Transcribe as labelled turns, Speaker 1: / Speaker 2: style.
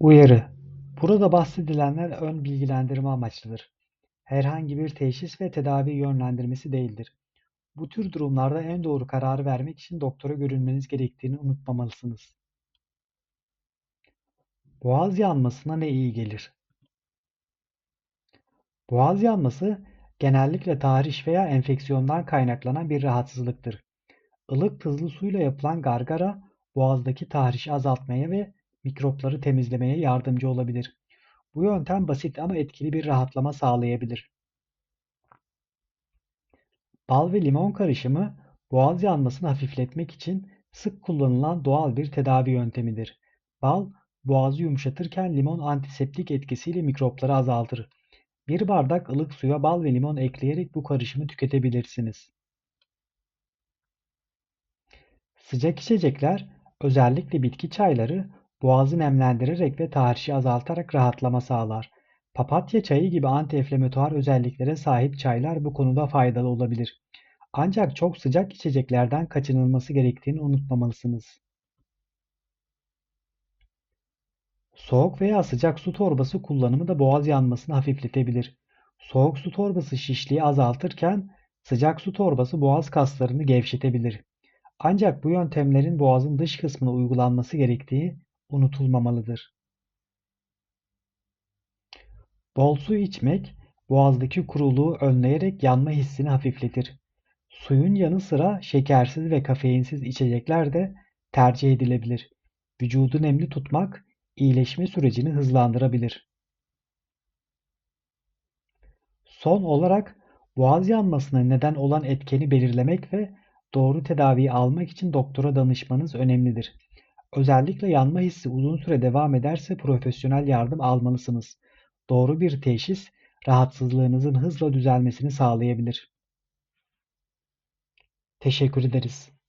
Speaker 1: Uyarı: Burada bahsedilenler ön bilgilendirme amaçlıdır. Herhangi bir teşhis ve tedavi yönlendirmesi değildir. Bu tür durumlarda en doğru kararı vermek için doktora görünmeniz gerektiğini unutmamalısınız. Boğaz yanmasına ne iyi gelir? Boğaz yanması genellikle tahriş veya enfeksiyondan kaynaklanan bir rahatsızlıktır. Ilık tuzlu suyla yapılan gargara boğazdaki tahrişi azaltmaya ve mikropları temizlemeye yardımcı olabilir. Bu yöntem basit ama etkili bir rahatlama sağlayabilir. Bal ve limon karışımı boğaz yanmasını hafifletmek için sık kullanılan doğal bir tedavi yöntemidir. Bal boğazı yumuşatırken limon antiseptik etkisiyle mikropları azaltır. Bir bardak ılık suya bal ve limon ekleyerek bu karışımı tüketebilirsiniz. Sıcak içecekler, özellikle bitki çayları, boğazı nemlendirerek ve tahrişi azaltarak rahatlama sağlar. Papatya çayı gibi anti-enflamatuar özelliklere sahip çaylar bu konuda faydalı olabilir. Ancak çok sıcak içeceklerden kaçınılması gerektiğini unutmamalısınız. Soğuk veya sıcak su torbası kullanımı da boğaz yanmasını hafifletebilir. Soğuk su torbası şişliği azaltırken sıcak su torbası boğaz kaslarını gevşetebilir. Ancak bu yöntemlerin boğazın dış kısmına uygulanması gerektiği unutulmamalıdır. Bol su içmek boğazdaki kuruluğu önleyerek yanma hissini hafifletir. Suyun yanı sıra şekersiz ve kafeinsiz içecekler de tercih edilebilir. Vücudu nemli tutmak iyileşme sürecini hızlandırabilir. Son olarak boğaz yanmasına neden olan etkeni belirlemek ve doğru tedaviyi almak için doktora danışmanız önemlidir. Özellikle yanma hissi uzun süre devam ederse profesyonel yardım almalısınız. Doğru bir teşhis rahatsızlığınızın hızla düzelmesini sağlayabilir. Teşekkür ederiz.